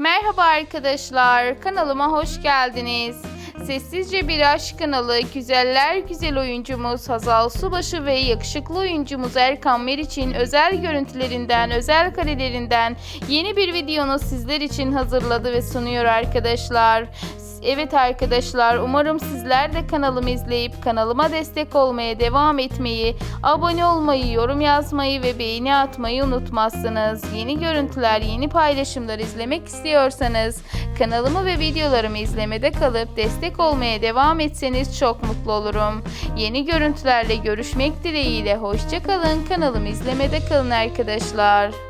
Merhaba arkadaşlar, kanalıma hoş geldiniz. Sessizce Bir Aşk kanalı güzeller güzel oyuncumuz Hazal Subaşı ve yakışıklı oyuncumuz Erkan Meriç'in özel görüntülerinden, özel karelerinden yeni bir videonu sizler için hazırladı ve sunuyor arkadaşlar. Evet arkadaşlar umarım sizler de kanalımı izleyip kanalıma destek olmaya devam etmeyi, abone olmayı, yorum yazmayı ve beğeni atmayı unutmazsınız. Yeni görüntüler, yeni paylaşımlar izlemek istiyorsanız kanalımı ve videolarımı izlemede kalıp destek olmaya devam etseniz çok mutlu olurum. Yeni görüntülerle görüşmek dileğiyle hoşçakalın. Kanalımı izlemede kalın arkadaşlar.